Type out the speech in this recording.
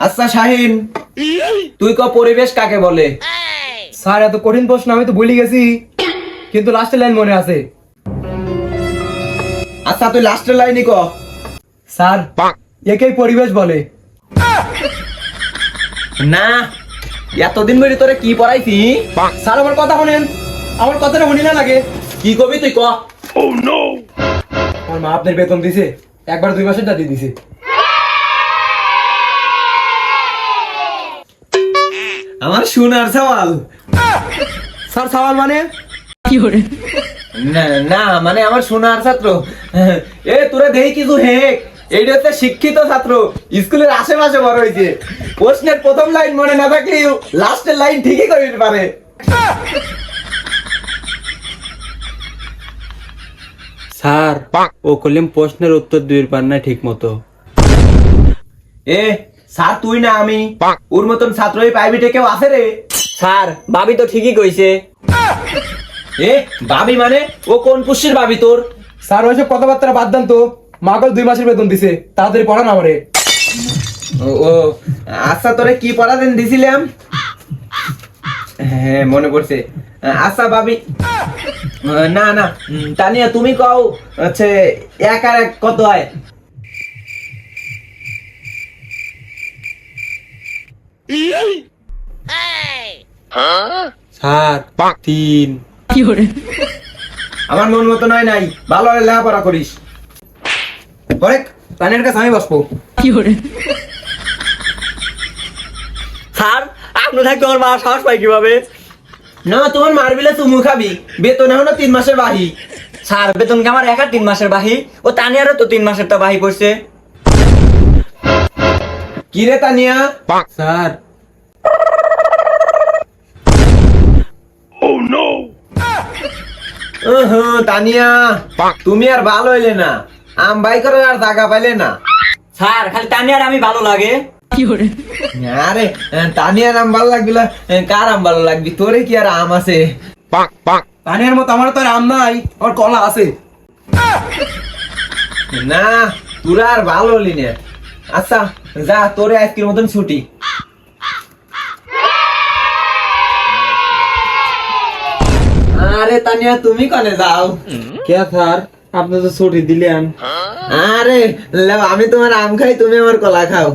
আচ্ছা শাহিন তুই ক পরিবেশ কাকে বলে? স্যার এত কঠিন প্রশ্ন আমি তো ভুলে গেছি। কিন্তু লাস্টের লাইন মনে আছে। আচ্ছা তুই লাস্টের লাইনই ক। স্যার একেই পরিবেশ বলে। না এতদিন ধরে তোরে কি পড়াইছি? স্যার আমার কথা শুনেন। আমার কথাটা শুনি না লাগে। কি কবি তুই ক? আমার মা আপনার বেতন দিছে একবার দুই মাসের দিয়ে দিছে। আমার সোনার সওয়াল। স্যার সওয়াল মানে? না না মানে আমার সোনার ছাত্র। এ তোরা দেখি কিছু হেক। এইটা হচ্ছে শিক্ষিত ছাত্র। স্কুলের আশেপাশে বড় হয়েছে। প্রশ্নের প্রথম লাইন মনে না থাকলেও লাস্টের লাইন ঠিকই করে দিতে পারে। স্যার ও কলিম প্রশ্নের উত্তর দিতে পার না ঠিক মতো এ স্যার তুই না আমি। ওর মতন ছাত্র এই প্রাইভেটে কেউ আছে রে? স্যার ভাবি তো ঠিকই কইছে। এ ভাবি মানে? ও কোন পুষ্যের ভাবি তোর? স্যার ওইসব কথাবার্তা বাদ দেন তো। মা কল দুই মাসের বেতন দিছে। তাড়াতাড়ি পড়ান আমারে। ও ও, আচ্ছা তোরে কি পড়াতেন দিছিলাম? হ্যাঁ মনে পড়ছে। আচ্ছা ভাবি না না তানিয়া তুমি কও হচ্ছে এক আর এক কত হয়? তিন। আমার মন মতো নয় নাই ভালো হলে লেখাপড়া করিস। তানের কাছে আমি বসবো। স্যার আপনি থাকতে আমার মা সাহস পাই কীভাবে? না তোমার মারবিলে চুমু খাবি। বেতন এখনও তিন মাসের বাহি। স্যার বেতন কি আমার একা তিন মাসের বাহি? ও তানিয়ারও তো তিন মাসেরটা বাহি পড়ছে। কি রে তানিয়া? স্যার। উহু, তানিয়া। তুমি আর ভালো হইলে না আম বাই করার আর জায়গা পাইলে না। স্যার খালি তানিয়ার আমি ভালো লাগে। আরে তানিয়ার আম ভালো লাগবি কার আম ভালো লাগবি? তোরে কি আর আম আছে? তানের মতো আমার তো আর আম নাই আমার কলা আছে। না তোরা আর ভালো হলি না। আচ্ছা যা তোরে আজকের মতন ছুটি। আরে তানিয়া তুমি কনে যাও? কে স্যার? আপনি তো ছুটি দিলেন। আরে আমি তোমার আম খাই তুমি আমার কলা খাও।